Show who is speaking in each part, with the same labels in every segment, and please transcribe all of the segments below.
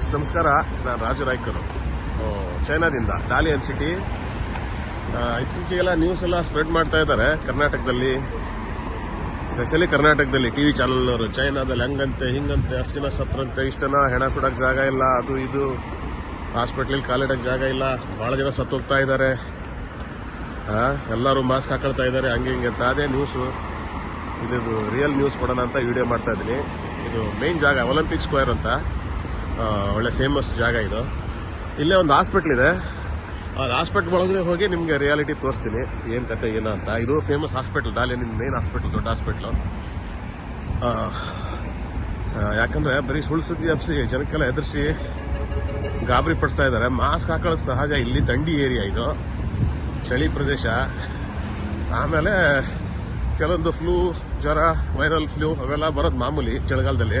Speaker 1: Friends, ನಮಸ್ಕಾರ. ನಾನು ರಾಜು ರಾಯ್ಕರು. ಚೈನಾದಿಂದ ಡಾಲಿಯನ್ ಸಿಟಿ ಇತ್ತೀಚೆಗೆಲ್ಲ ನ್ಯೂಸ್ ಎಲ್ಲ ಸ್ಪ್ರೆಡ್ ಮಾಡ್ತಾ ಇದ್ದಾರೆ ಕರ್ನಾಟಕದಲ್ಲಿ. ಸ್ಪೆಷಲಿ ಕರ್ನಾಟಕದಲ್ಲಿ ಟಿವಿ ಚಾನಲ್ನವರು ಚೈನಾದಲ್ಲಿ ಹಂಗಂತೆ, ಹಿಂಗಂತೆ, ಅಷ್ಟು ಜನ ಸತ್ರಂತೆ ಇಷ್ಟು ಹೆಣ ಸುಡಕ್ ಜಾಗ ಇಲ್ಲ, ಅದು ಇದು. ಹಾಸ್ಪಿಟ್ಲಿಗೆ ಕಾಲಿಡಕ್ ಜಾಗ ಇಲ್ಲ ಬಹಳ ಜನ ಸತ್ತೋಗ್ತಾ ಇದ್ದಾರೆ. ಎಲ್ಲರೂ ಮಾಸ್ಕ್ ಹಾಕೊಳ್ತಾ ಇದ್ದಾರೆ, ಹಂಗೆ ಹಿಂಗೆ ಅಂತ. ಅದೇ ನ್ಯೂಸು ಇದು ರಿಯಲ್ ನ್ಯೂಸ್ ಕೊಡೋಣ ಅಂತ ವಿಡಿಯೋ ಮಾಡ್ತಾ ಇದ್ದೀನಿ. ಇದು ಮೇನ್ ಜಾಗ ಒಲಿಂಪಿಕ್ ಸ್ಕ್ವೇರ್ ಅಂತ. ಒಳ್ಳೆ ಫೇಮಸ್ ಜಾಗ ಇದು. ಇಲ್ಲೇ ಒಂದು ಹಾಸ್ಪಿಟ್ಲ್ ಇದೆ. ಆ ಹಾಸ್ಪಿಟ್ಲ್ ಒಳಗಡೆ ಹೋಗಿ ನಿಮಗೆ ರಿಯಾಲಿಟಿ ತೋರಿಸ್ತೀನಿ. ಏನು ಕತೆ, ಏನು ಅಂತ. ಇದು ಫೇಮಸ್ ಹಾಸ್ಪಿಟ್ಲ್ ನಿಮ್ಮ ಮೇನ್ ಹಾಸ್ಪಿಟ್ಲ್ ದೊಡ್ಡ ಹಾಸ್ಪಿಟ್ಲು ಯಾಕಂದರೆ ಬರೀ ಸುಳ್ಳು ಸುದ್ದಿ ಹಬ್ಸಿ ಜನಕ್ಕೆಲ್ಲ ಎದುರಿಸಿ ಗಾಬರಿ ಪಡಿಸ್ತಾ ಇದ್ದಾರೆ. ಮಾಸ್ಕ್ ಹಾಕೊಳ್ಳೋದು ಸಹಜ. ಇಲ್ಲಿ ದಂಡಿ ಏರಿಯಾ ಇದು. ಚಳಿ ಪ್ರದೇಶ. ಆಮೇಲೆ ಕೆಲವೊಂದು ಫ್ಲೂ ಜ್ವರ ವೈರಲ್ ಫ್ಲೂ ಅವೆಲ್ಲ ಬರೋದು ಮಾಮೂಲಿ ಚಳಿಗಾಲದಲ್ಲಿ.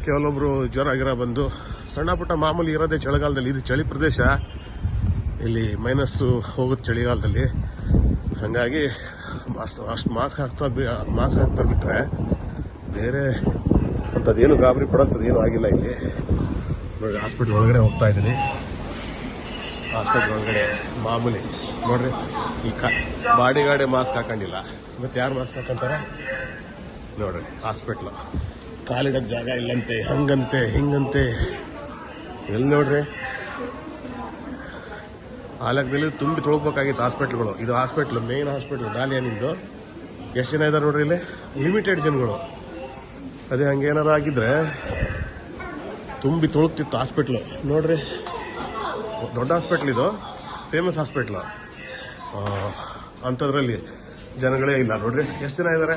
Speaker 1: ಆ, ಕೆಲವೊಬ್ರು ಜ್ವರ ಗಿರ ಬಂದು ಸಣ್ಣ ಪುಟ್ಟ ಮಾಮೂಲಿ ಇರೋದೇ ಚಳಿಗಾಲದಲ್ಲಿ. ಇದು ಚಳಿ ಪ್ರದೇಶ. ಇಲ್ಲಿ ಮೈನಸ್ಸು ಹೋಗುತ್ತೆ ಚಳಿಗಾಲದಲ್ಲಿ. ಹಾಗಾಗಿ ಮಾಸ್ಕ್ ಅಷ್ಟು ಮಾಸ್ಕ್ ಹಾಕ್ತಾ ಮಾಸ್ಕ್ ಹಾಕ್ತಾ ಬಿಟ್ಟರೆ ಬೇರೆ ಅಂಥದ್ದೇನು ಗಾಬರಿ ಪಡೋಂಥದ್ದು ಏನೂ ಆಗಿಲ್ಲ ಇಲ್ಲಿ. ನೋಡಿ ಹಾಸ್ಪಿಟ್ಲ್ ಒಳಗಡೆ ಹೋಗ್ತಾ ಇದ್ದೀನಿ. ಹಾಸ್ಪಿಟ್ಲ್ ಒಳಗಡೆ ಮಾಮೂಲಿ ನೋಡ್ರಿ ಈ ಬಾಡಿ ಮಾಸ್ಕ್ ಹಾಕೊಂಡಿಲ್ಲ. ಮತ್ತೆ ಯಾರು ಮಾಸ್ಕ್ ಹಾಕೊಂತಾರೆ? ನೋಡ್ರಿ ಹಾಸ್ಪಿಟ್ಲು ಕಾಲಿಡಕ್ಕೆ ಜಾಗ ಇಲ್ಲಂತೆ ಹಂಗಂತೆ ಹಿಂಗಂತೆ. ಎಲ್ಲಿ ನೋಡ್ರಿ? ಆಲಕದಲ್ಲಿ ತುಂಬಿ ತೊಳ್ಬೇಕಾಗಿತ್ತು ಹಾಸ್ಪಿಟ್ಲ್ಗಳು ಇದು ಹಾಸ್ಪಿಟ್ಲ್ ಮೇನ್ ಹಾಸ್ಪಿಟ್ಲ್ ದಾಲಿಯಾನಿಂದು ಎಷ್ಟು ಜನ ಇದ್ದಾರೆ ನೋಡ್ರಿ ಇಲ್ಲಿ? ಲಿಮಿಟೆಡ್ ಜನಗಳು. ಅದೇ ಹಂಗೇನಾರ ಆಗಿದ್ರೆ ತುಂಬಿ ತೊಳಗ್ತಿತ್ತು ಹಾಸ್ಪಿಟ್ಲು ನೋಡ್ರಿ. ದೊಡ್ಡ ಹಾಸ್ಪಿಟ್ಲ್ ಇದು. ಫೇಮಸ್ ಹಾಸ್ಪಿಟ್ಲು ಅಂಥದ್ರಲ್ಲಿ ಜನಗಳೇ ಇಲ್ಲ. ನೋಡ್ರಿ ಎಷ್ಟು ಜನ ಇದ್ದಾರೆ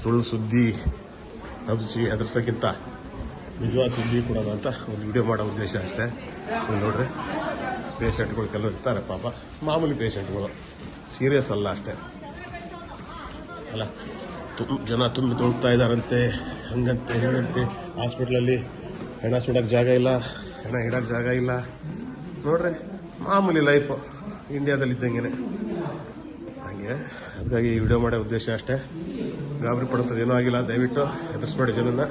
Speaker 1: ಸುಳ್ಳು ಸುದ್ದಿ ಹಬ್ಬಿಸಿ ಹೆದರ್ಸೋಕ್ಕಿಂತ ನಿಜವಾದ ಸುದ್ದಿ ಕೊಡೋದು ಅಂತ ಒಂದು ವಿಡಿಯೋ ಮಾಡೋ ಉದ್ದೇಶ ಅಷ್ಟೇ. ನೋಡ್ರಿ ಪೇಷಂಟ್ಗಳು ಕೆಲವರು ಇರ್ತಾರೆ ಪಾಪ. ಮಾಮೂಲಿ ಪೇಷಂಟ್ಗಳು ಸೀರಿಯಸ್ ಅಲ್ಲ ಅಷ್ಟೇ. ಅಲ್ಲ ತುಂಬ ಜನ ತುಂಬಿ ತೊಳ್ತಾ ಇದ್ದಾರಂತೆ, ಹಂಗಂತೆ ಹೇಳಂತೆ ಹಾಸ್ಪಿಟ್ಲಲ್ಲಿ ಹೆಣ ಸುಡೋಕೆ ಜಾಗ ಇಲ್ಲ, ಹೆಣ ಇಡೋಕೆ ಜಾಗ ಇಲ್ಲ. ನೋಡ್ರಿ, ಮಾಮೂಲಿ ಲೈಫು ಇಂಡಿಯಾದಲ್ಲಿ ಇದ್ದಂಗೆ ಹಂಗೆ ಅದಕ್ಕಾಗಿ ವಿಡಿಯೋ ಮಾಡೋ ಉದ್ದೇಶ ಅಷ್ಟೇ. ಗಾಬರಿ ಪಡುವಂಥದ್ದು ಏನೂ ಆಗಿಲ್ಲ. ದಯವಿಟ್ಟು ಎದುರಿಸ್ಬೇಡಿ ಜನನ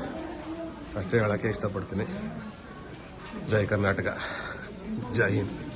Speaker 1: ಅಷ್ಟೇ ಹೇಳೋಕ್ಕೆ ಇಷ್ಟಪಡ್ತೀನಿ. ಜೈ ಕರ್ನಾಟಕ. ಜೈ ಹಿಂದ್.